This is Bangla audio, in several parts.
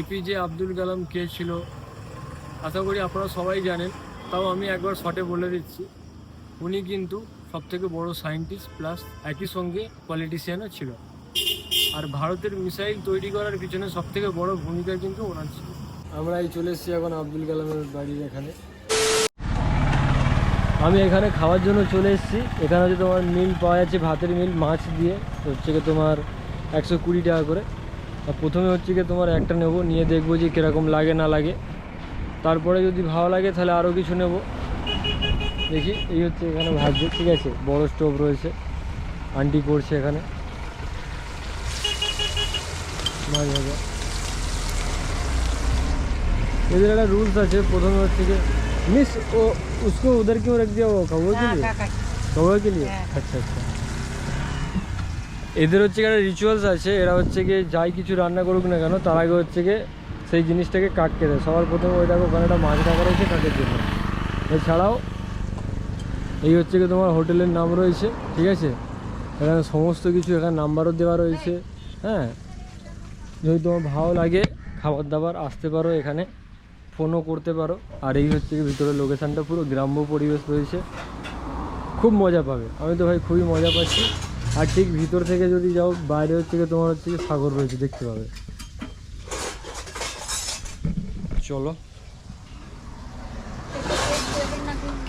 এপিজে আব্দুল কালাম কে ছিল? আশা করি আপনারা সবাই জানেন, তাও আমি একবার শর্টে বলে দিচ্ছি। উনি কিন্তু সবথেকে বড় সায়েন্টিস্ট প্লাস একই সঙ্গে পলিটিশিয়ানও ছিল। আর ভারতের মিসাইল তৈরি করার পিছনে সবথেকে বড় ভূমিকা কিন্তু ওনার ছিল। আমরা এই চলে এসেছি এখন আব্দুল কালামের বাড়ির এখানে। আমি এখানে খাওয়ার জন্য চলে এসেছি। এখানে হচ্ছে তোমার মিল পাওয়া যাচ্ছে ভাতের মিল, মাছ দিয়ে। হচ্ছে তোমার একশো কুড়ি টাকা করে। প্রথমে হচ্ছে গিয়ে তোমার একটা নেব নিয়ে দেখব যে কীরকম লাগে না লাগে। তারপরে যদি ভালো লাগে তাহলে আরও কিছু নেব। দেখি এই হচ্ছে এখানে ভাগ্য ঠিক আছে? বড় স্টোভ রয়েছে আন্টি করছে এখানে। মাছ এদের একটা রুলস আছে প্রথমে হচ্ছে কি মিস ও উসকো উধার কেউ রাখ দিয়া খাবার কে লিয়ে খাবার কে লিয়ে আচ্ছা আচ্ছা। এদের হচ্ছে একটা রিচুয়ালস আছে, এরা হচ্ছে গিয়ে যাই কিছু রান্না করুক না কেন, তার আগে হচ্ছে গিয়ে সেই জিনিসটাকে কাটকে দেয় সবার প্রথমে ওই দেখো ওখানে একটা মাছ রাখা রয়েছে কাকের জন্য। এছাড়াও এই হচ্ছে গিয়ে তোমার হোটেলের নাম রয়েছে, ঠিক আছে? এখানে সমস্ত কিছু এখানে নাম্বারও দেওয়া রয়েছে হ্যাঁ? যদি তোমার ভালো লাগে খাবার দাবার আসতে পারো এখানে ফোনও করতে পারো। আর এই হচ্ছে গিয়ে ভিতরে লোকেশানটা পুরো গ্রাম্য পরিবেশ রয়েছে। খুব মজা পাবে। আমি তো ভাই খুবই মজা পাচ্ছি। আর ঠিক ভিতর থেকে যদি যাও, বাইরে হচ্ছে গিয়ে তোমার হচ্ছে সাগর রয়েছে, দেখতে পাবে। চলো।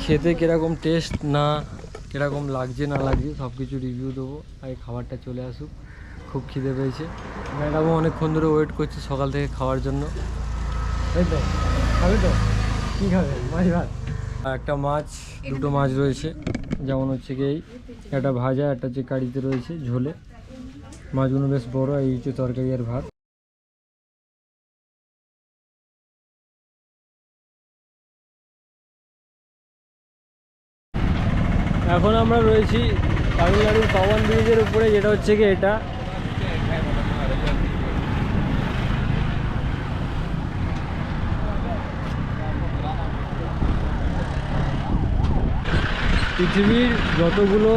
খেতে কীরকম টেস্ট না, কীরকম লাগছে না লাগছে সব কিছু রিভিউ দেবো। আগে খাবারটা চলে আসুক। খুব খিদে পেয়েছে। ম্যাডামও অনেকক্ষণ ধরে ওয়েট করছে সকাল থেকে খাওয়ার জন্য। এই তো, খাবে তো? কী খাবে? মাছ ভাত? একটা মাছ দুটো মাছ রয়েছে। যেমন হচ্ছে কি এই একটা ভাজা একটা হচ্ছে কারিতে রয়েছে ঝোলে। মাছগুলো বেশ বড় এই হচ্ছে তরকারি আর ভাত। এখন আমরা রয়েছি তামিলনাড়ুর পাওয়ান ব্রিজের উপরে যেটা হচ্ছে কি এটা পৃথিবীর যতগুলো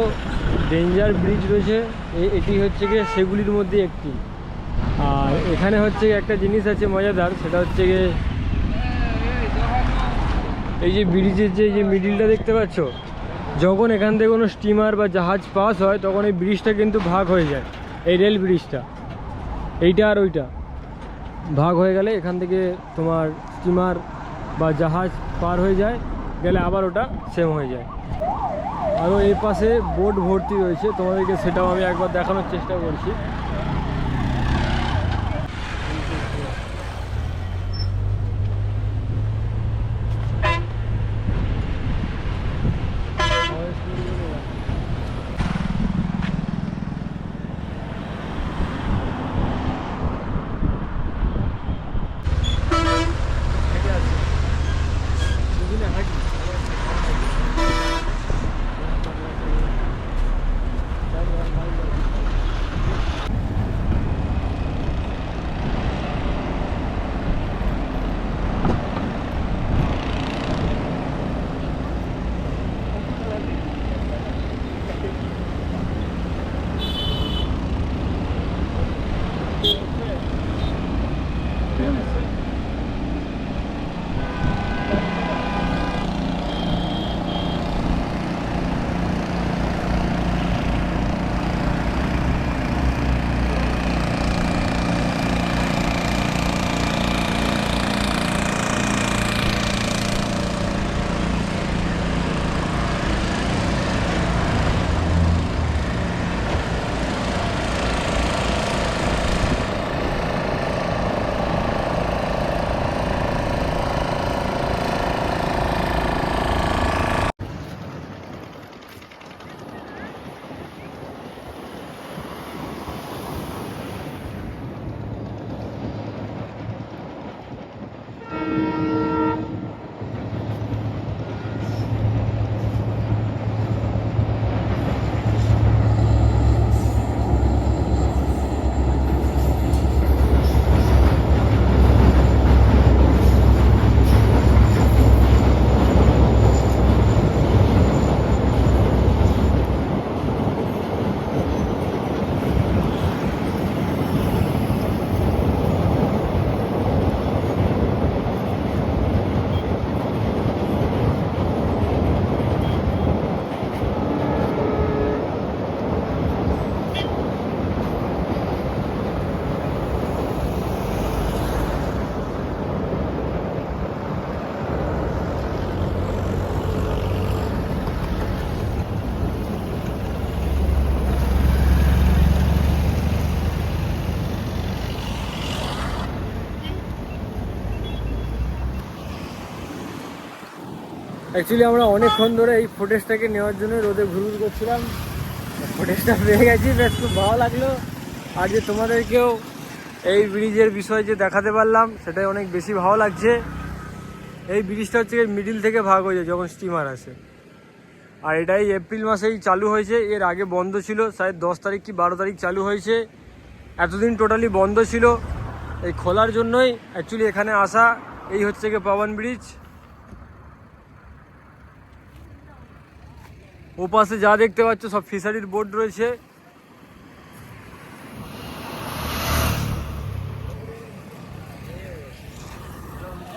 ডেঞ্জার ব্রিজ রয়েছে এটি হচ্ছে গিয়ে সেগুলির মধ্যে একটি। আর এখানে হচ্ছে একটা জিনিস আছে মজাদার, সেটা হচ্ছে গিয়ে এই যে ব্রিজের যে যে মিডিলটা দেখতে পাচ্ছ? যখন এখান থেকে কোনো স্টিমার বা জাহাজ পাস হয়, তখন এই ব্রিজটা কিন্তু ভাগ হয়ে যায়। এই রেল ব্রিজটা এইটা আর ওইটা। ভাগ হয়ে গেলে এখান থেকে তোমার স্টিমার বা জাহাজ পার হয়ে যায়, গেলে আবার ওটা সেম হয়ে যায়। আরও এই পাশে বোট ভর্তি রয়েছে তোমাদেরকে সেটাও আমি একবার দেখানোর চেষ্টা করছি। অ্যাকচুয়ালি আমরা অনেকক্ষণ ধরে এই ফুটেজটাকে নেওয়ার জন্য রোদে ঘুরঘুর করছিলাম। ফুটেজটা পেয়ে গেছি, বেশ খুব ভালো লাগল। আর যে তোমাদেরকেও এই ব্রিজের বিষয়ে যে দেখাতে পারলাম, সেটাই অনেক বেশি ভালো লাগছে। এই ব্রিজটা হচ্ছে মিডিল থেকে ভাগ হয়ে যায়, যখন স্টিমার আসে। আর এটাই এপ্রিল মাসেই চালু হয়েছে, এর আগে বন্ধ ছিল সাহেব দশ তারিখ কি বারো তারিখ চালু হয়েছে। এতদিন টোটালি বন্ধ ছিল। এই খোলার জন্যই অ্যাকচুয়ালি এখানে আসা, এই হচ্ছে গিয়ে পাবন ব্রিজ ওপাশে যা দেখতে পাচ্ছ সব ফিশারির বোর্ড রয়েছে।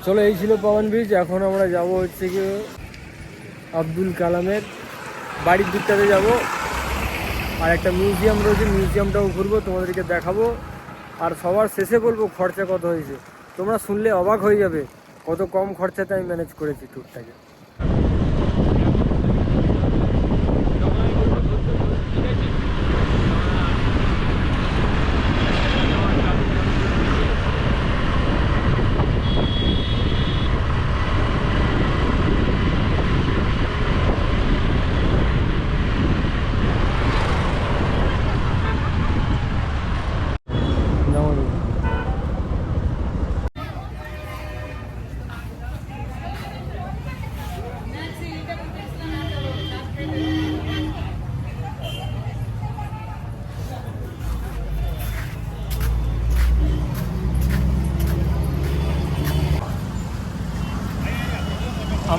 চলো, এই ছিল পাবন ব্রিজ এখন আমরা যাব হচ্ছে গিয়ে আব্দুল কালামের বাড়ির দিকটাতে যাব। আর একটা মিউজিয়াম রয়েছে মিউজিয়ামটাও ঘুরবো, তোমাদেরকে দেখাবো। আর সবার শেষে বলব, খরচা কত হয়েছে? তোমরা শুনলে অবাক হয়ে যাবে, কত কম খরচাতে আমি ম্যানেজ করেছি ট্যুরটাকে যেমন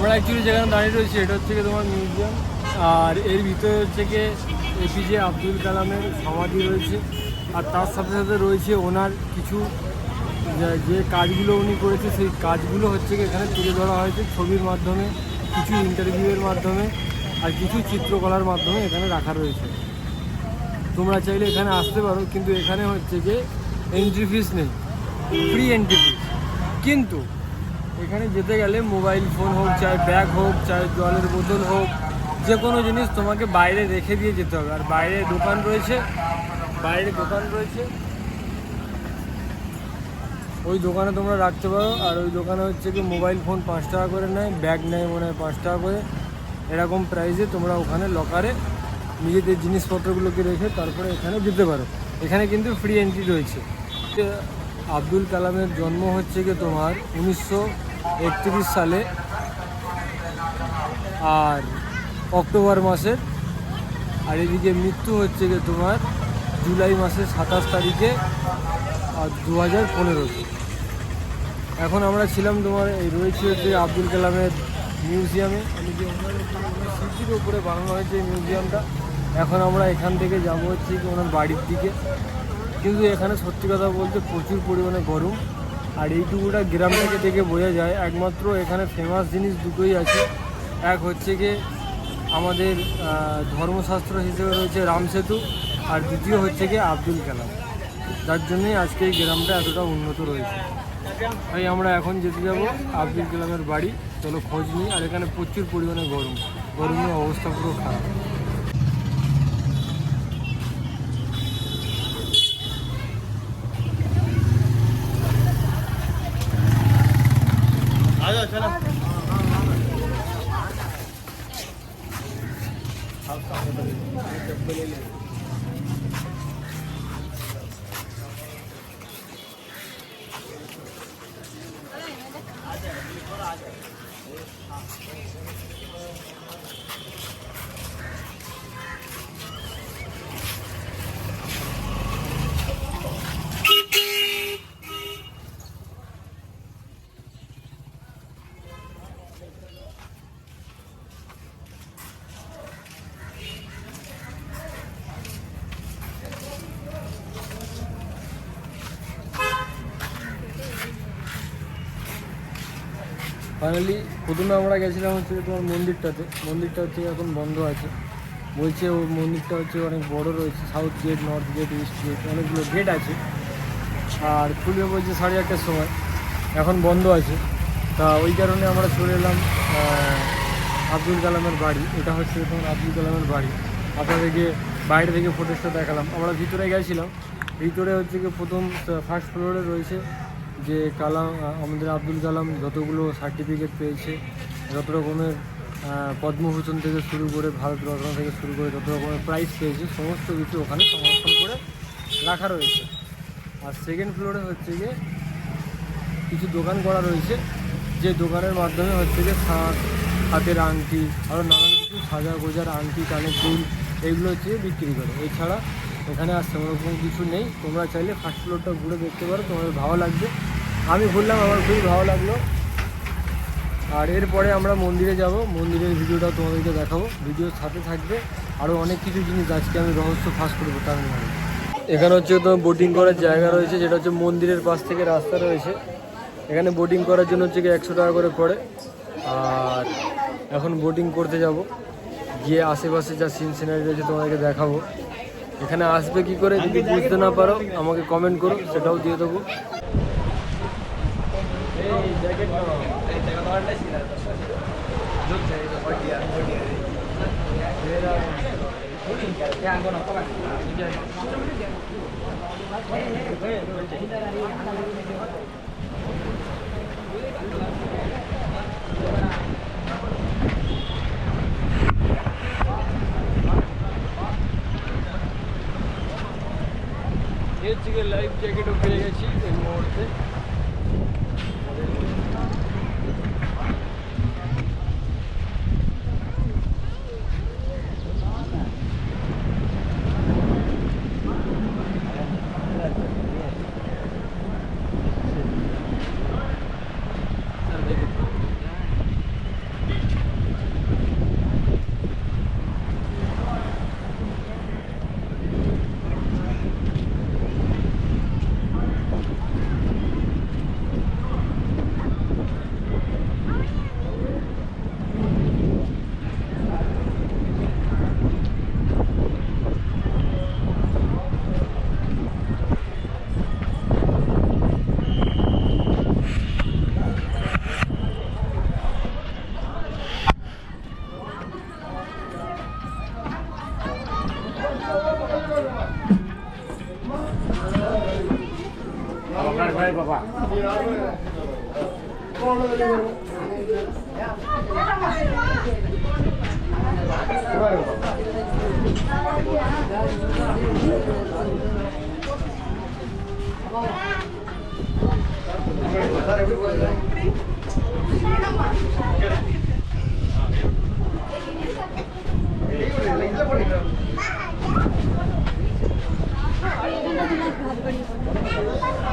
আমরা অ্যাকচুয়ালি যেখানে দাঁড়িয়ে রয়েছি, এটা হচ্ছে তোমার মিউজিয়াম আর এর ভিতরে হচ্ছে গিয়ে এপিজে আব্দুল কালামের সমাধি রয়েছে। আর তার সাথে সাথে রয়েছে ওনার কিছু, যে- কাজগুলো উনি করেছে, সেই কাজগুলো হচ্ছে এখানে তুলে ধরা হয়েছে ছবির মাধ্যমে, কিছু ইন্টারভিউয়ের মাধ্যমে আর কিছু চিত্রকলার মাধ্যমে এখানে রাখা রয়েছে। তোমরা চাইলে এখানে আসতে পারো, কিন্তু এখানে হচ্ছে যে এন্ট্রি ফিস নেই ফ্রি এন্ট্রি ফিস কিন্তু এখানে যেতে গেলে মোবাইল ফোন হোক, চাই ব্যাগ হোক, চাই জলের বোতল হোক, যে কোনো জিনিস তোমাকে বাইরে রেখে দিয়ে যেতে হবে। আর বাইরে দোকান রয়েছে, বাইরে দোকান রয়েছে। ওই দোকানে তোমরা রাখতে পারো। আর ওই দোকানে হচ্ছে কি মোবাইল ফোন পাঁচ টাকা করে নেয়, ব্যাগ নেয় মনে হয় পাঁচ টাকা করে। এরকম প্রাইসে তোমরা ওখানে লকারে নিজেদের জিনিসপত্রগুলোকে রেখে তারপরে এখানে যেতে পারো। এখানে কিন্তু ফ্রি এন্ট্রি রয়েছে। আব্দুল কালামের জন্ম হচ্ছে কি তোমার উনিশশো একত্রিশ সালে আর অক্টোবর মাসের আর এদিকে মৃত্যু হচ্ছে কি তোমার জুলাই মাসের সাতাশ তারিখে আর দু হাজার পনেরোতে এখন আমরা ছিলাম তোমার এই রয়েছে হচ্ছে আব্দুল কালামের মিউজিয়ামে। আমি উপরে বানানো হয়েছে এই মিউজিয়ামটা, এখন আমরা এখান থেকে যাব হচ্ছে ওনার বাড়ির দিকে। কিন্তু এখানে সত্যি কথা বলতে প্রচুর পরিমাণে গরম। আর এইটুকুটা গ্রামটাকে দেখে বোঝা যায়, একমাত্র এখানে ফেমাস জিনিস দুটোই আছে। এক হচ্ছে গিয়ে আমাদের ধর্মশাস্ত্র হিসেবে রয়েছে রাম সেতু, আর দ্বিতীয় হচ্ছে গিয়ে আব্দুল কালাম। যার জন্যই আজকে এই গ্রামটা এতটা উন্নত রয়েছে। তাই আমরা এখন যেতে যাব আব্দুল কালামের বাড়ি। চলো খোঁজ নিই, আর এখানে প্রচুর পরিমাণে গরম। গরমের অবস্থা পুরো খারাপ। ফাইনালি প্রথমে আমরা গেছিলাম হচ্ছে তোমার মন্দিরটাতে। মন্দিরটা হচ্ছে এখন বন্ধ আছে। বলছে ও মন্দিরটা হচ্ছে অনেক বড় রয়েছে south gate north gate east gate অনেকগুলো গেট আছে। আর খুলবে বলছে সাড়ে আটটার সময়। এখন বন্ধ আছে। তা ওই কারণে আমরা চলে এলাম আব্দুল কালামের বাড়ি। এটা হচ্ছে তোমার আব্দুল কালামের বাড়ি। আপনাদেরকে বাইরে থেকে ফুটেজটা দেখালাম। আমরা ভিতরে গেছিলাম। ভিতরে হচ্ছে কি প্রথম ফার্স্ট ফ্লোরে রয়েছে। যে কালাম আমাদের আব্দুল কালাম যতগুলো সার্টিফিকেট পেয়েছে, যত রকমের পদ্মভূষণ থেকে শুরু করে ভারত রত্ন থেকে শুরু করে যত রকমের প্রাইজ পেয়েছে, সমস্ত কিছু ওখানে সংরক্ষণ করে রাখা রয়েছে। আর সেকেন্ড ফ্লোরে হচ্ছে গিয়ে কিছু দোকান করা রয়েছে, যে দোকানের মাধ্যমে হচ্ছে গিয়ে শাঁখ হাতের আংটি আরও নানান কিছু সাজা গোজার আংটি, কানের দুল এইগুলো হচ্ছে বিক্রি করে। এছাড়া এখানে আর সেরকম কিছু নেই। তোমরা চাইলে ফার্স্ট ফ্লোরটা ঘুরে দেখতে পারো, তোমাদের ভালো লাগবে। আমি ঘুরলাম, আমার খুবই ভালো লাগল। আর এরপরে আমরা মন্দিরে যাব। মন্দিরের ভিডিওটা তোমাদেরকে দেখাবো। ভিডিওর সাথে থাকবে। আরও অনেক কিছু জিনিস আজকে আমি রহস্য ফাঁস করব তামিলনাড়ু এখানে হচ্ছে তোমার বোটিং করার জায়গা রয়েছে, যেটা হচ্ছে মন্দিরের পাশ থেকে রাস্তা রয়েছে। এখানে বোটিং করার জন্য হচ্ছে একশো টাকা করে পড়ে। আর এখন বোটিং করতে যাব। গিয়ে আশেপাশে যা সিন সিনারি রয়েছে তোমাদেরকে দেখাবো। এখানে আসবে কি করে যদি বুঝতে না পারো, আমাকে কমেন্ট করো, সেটাও দিয়ে দেবো। এই জ্যাকেট এর থেকে লাইফ জ্যাকেটও পেয়ে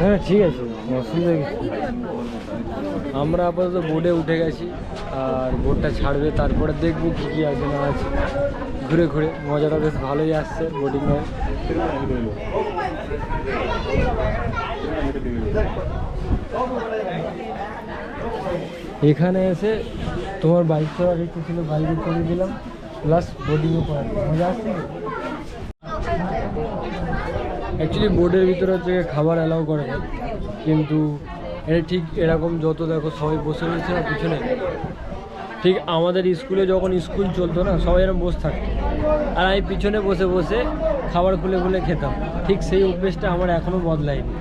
হ্যাঁ ঠিক আছে। অসুবিধা। আমরা আপাতত বোর্ডে উঠে গেছি, আর বোর্ডটা ছাড়বে, তারপরে দেখব কী কী আছে, না আছে। ঘুরে ঘুরে। মজাটা বেশ ভালোই আসছে বোটিংয়ের এখানে এসে তোমার বাইক চলার ইচ্ছে ছিল বাইকে চলে দিলাম। প্লাস বোর্ডিংও করার। মজা আসছে? অ্যাকচুয়ালি বোর্ডের ভিতরে হচ্ছে খাবার অ্যালাউ করে না। কিন্তু এটা ঠিক এরকম যত দেখো সবাই বসে রয়েছে না পিছনে। ঠিক আমাদের স্কুলে যখন স্কুল চলতো না, সবাই এরকম বসে থাকতো। আর আমি পিছনে বসে বসে খাবার খুলে খুলে খেতাম। ঠিক সেই অভ্যেসটা আমার এখনও বদলায়নি।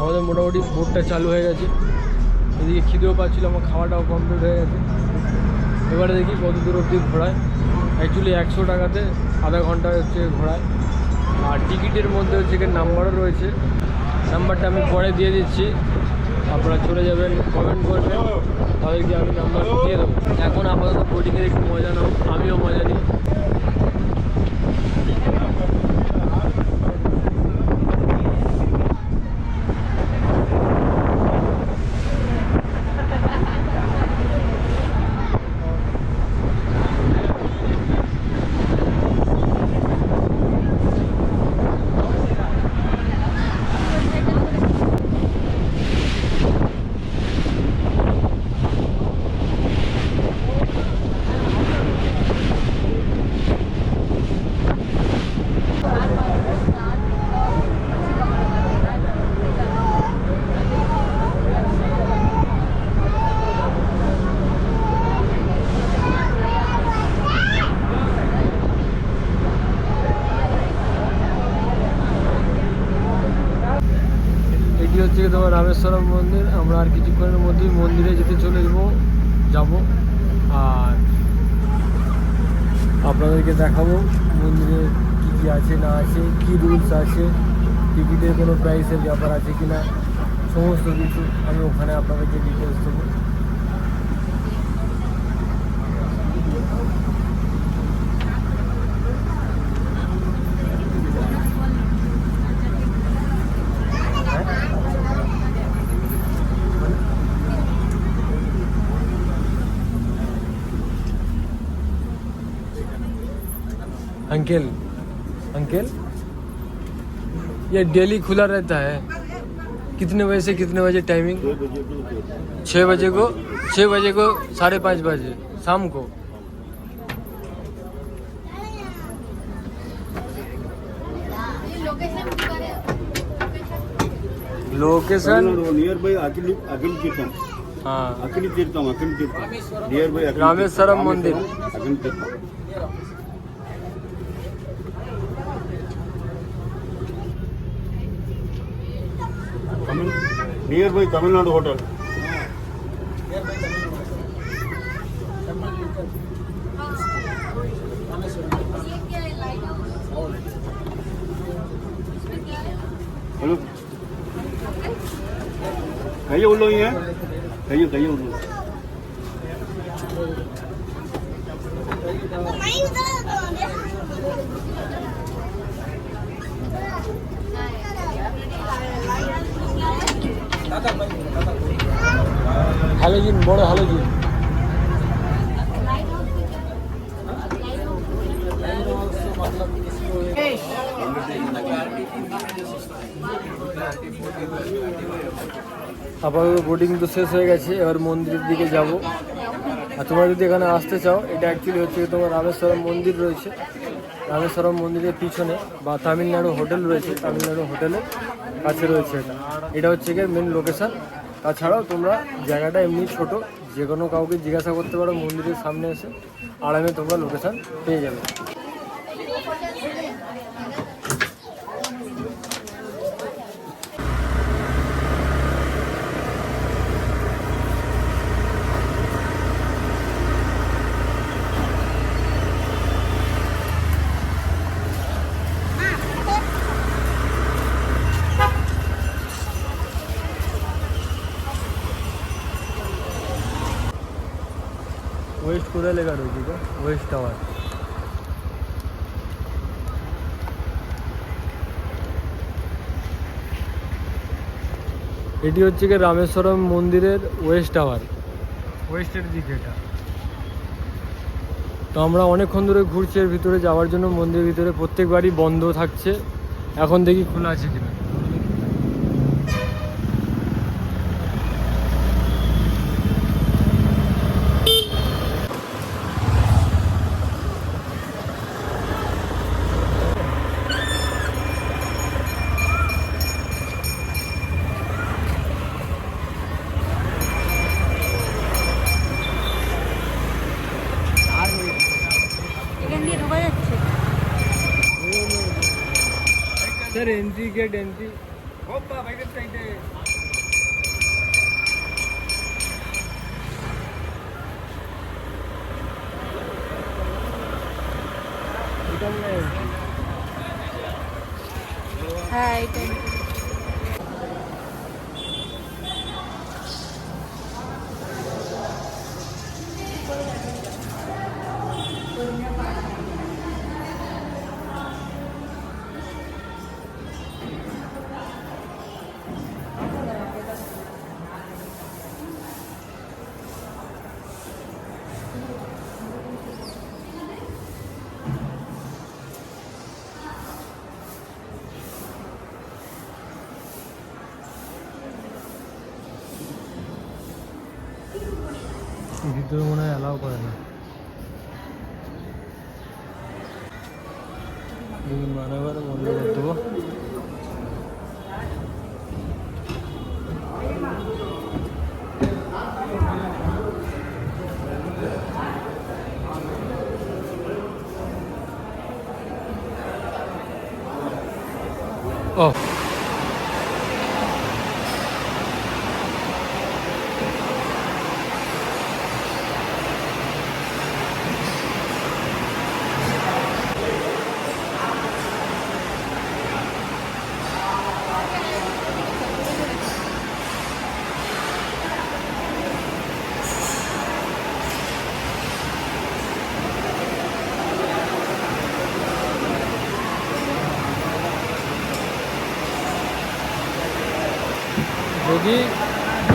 আমাদের মোটামুটি বোটটা চালু হয়ে গেছে। এদিকে খিদেও পাচ্ছিল, আমার খাওয়াটাও কমপ্লিট হয়ে গেছে। এবারে দেখি কত দূর অবধি ঘোরায়। অ্যাকচুয়ালি একশো টাকাতে আধা ঘণ্টা হচ্ছে ঘোরায়। আর টিকিটের মধ্যে হচ্ছে কি নাম্বারও রয়েছে। নাম্বারটা আমি পরে দিয়ে দিচ্ছি। আপনারা চলে যাবেন কমেন্ট করবেন। তাদেরকে আমি নাম্বার দিয়ে দেবো। এখন আপাতত বোটিংয়ের একটু মজা নাও। আমিও মজা নিই। দেখাবো, মন্দিরে কী কী আছে, না আছে, কী রুলস আছে, টিকিটের কোনো প্রাইসের ব্যাপার আছে কি না সমস্ত কিছু আমি ওখানে আপনাদেরকে ডিটেলস দেবো। अंकल। अंकल? ये डेली खुला रहता है। कितने बजे से कितने बजे टाइमिंग छः बजे को छः बजे को साढ़े पाँच बजे शाम को। Location near by Akhil Akhil Theertham हाँ। अखिल तीर्थम अखिल तीर्थम नियर बाई रामेश्वरम मंदिर। अखिल तीर्थम நியர்பை தமிழ்நாடு ஹோட்டல் கையை உள்ளவங்க கையை கையை உள்ளவங்க হালোজিন বড় হালোজিন আপাতত বোটিং তো শেষ হয়ে গেছে, এবার মন্দিরের দিকে যাব। আর তোমরা যদি এখানে আসতে চাও, এটা অ্যাকচুয়ালি হচ্ছে তোমার রামেশ্বরম মন্দির রয়েছে। রামেশ্বরম মন্দিরের পিছনে বা তামিলনাড়ু হোটেল রয়েছে, তামিলনাড়ু হোটেলের কাছে রয়েছে এটা। এটা হচ্ছে গিয়ে মেন লোকেশান তাছাড়াও তোমরা জায়গাটা এমনি ছোট যে কোনো কাউকে জিজ্ঞাসা করতে পারো মন্দিরের সামনে এসে আরামে তোমরা লোকেশান পেয়ে যাবে। কোথায় লেখা রয়েছে ওয়েস্ট টাওয়ার। এটি হচ্ছে কি রামেশ্বরম মন্দিরের ওয়েস্ট টাওয়ার। ওয়েস্টের দিকে এটা। তো আমরা অনেকক্ষণ ধরে ঘুরছি এর ভিতরে যাওয়ার জন্য মন্দিরের ভিতরে প্রত্যেকবারই বন্ধ থাকছে। এখন দেখি খোলা আছে কিনা। ಟಿಕೆಟ್ ಎಂತಿ ಒಬ್ಬ ಬೈದೈತೆ ಹಾಯ್ ಥ್ಯಾಂಕ್ ಯು ভিতরে মনে হয় অ্যালাউ করে না। মানে এবার বন্ধ করে দেবো ও যদি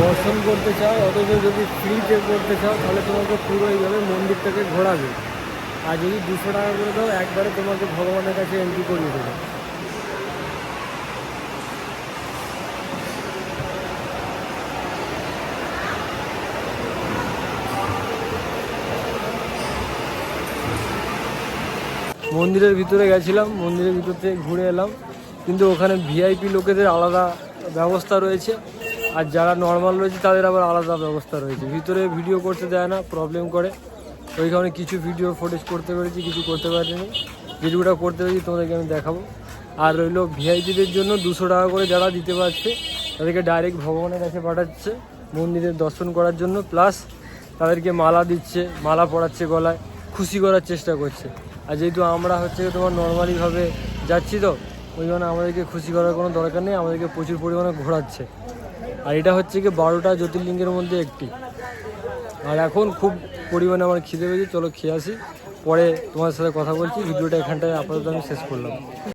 দর্শন করতে চাও, অথচ যদি ফ্রিতে করতে চাও, তাহলে তোমাকে পুরো এইভাবে মন্দিরটাকে ঘোরাবে। আর যদি দুশো টাকা করে দাও, একবারে তোমাকে ভগবানের কাছে এন্ট্রি করিয়ে দেবে। মন্দিরের ভিতরে গেছিলাম, মন্দিরের ভিতর থেকে ঘুরে এলাম। কিন্তু ওখানে ভিআইপি লোকেদের আলাদা ব্যবস্থা রয়েছে। আর যারা নর্মাল রয়েছে, তাদের আবার আলাদা ব্যবস্থা রয়েছে। ভিতরে ভিডিও করতে দেয় না প্রবলেম করে। ওই কারণে কিছু ভিডিও ফুটেজ করতে পেরেছি, কিছু করতে পারিনি। যেটুকুটা করতে পেরেছি, তোমাদেরকে আমি দেখাবো। আর রইল ভিআইপিদের জন্য দুশো টাকা করে যারা দিতে পারছে, তাদেরকে ডাইরেক্ট ভগবানের কাছে পাঠাচ্ছে মন্দিরের দর্শন করার জন্য। প্লাস তাদেরকে মালা দিচ্ছে, মালা পড়াচ্ছে গলায়, খুশি করার চেষ্টা করছে। আর যেহেতু আমরা হচ্ছে তোমার নর্মালিভাবে যাচ্ছি তো, ওই জন্য আমাদেরকে খুশি করার কোনো দরকার নেই, আমাদেরকে প্রচুর পরিমাণে ঘোরাচ্ছে। আর এটা হচ্ছে কি বারোটা জ্যোতির্লিঙ্গের মধ্যে একটি। আর এখন খুব পরিমাণে আমার খিদে পেয়েছে, চলো খেয়ে আসি। পরে তোমার সাথে কথা বলছি, ভিডিওটা এখানটায় আপাতত আমি শেষ করলাম।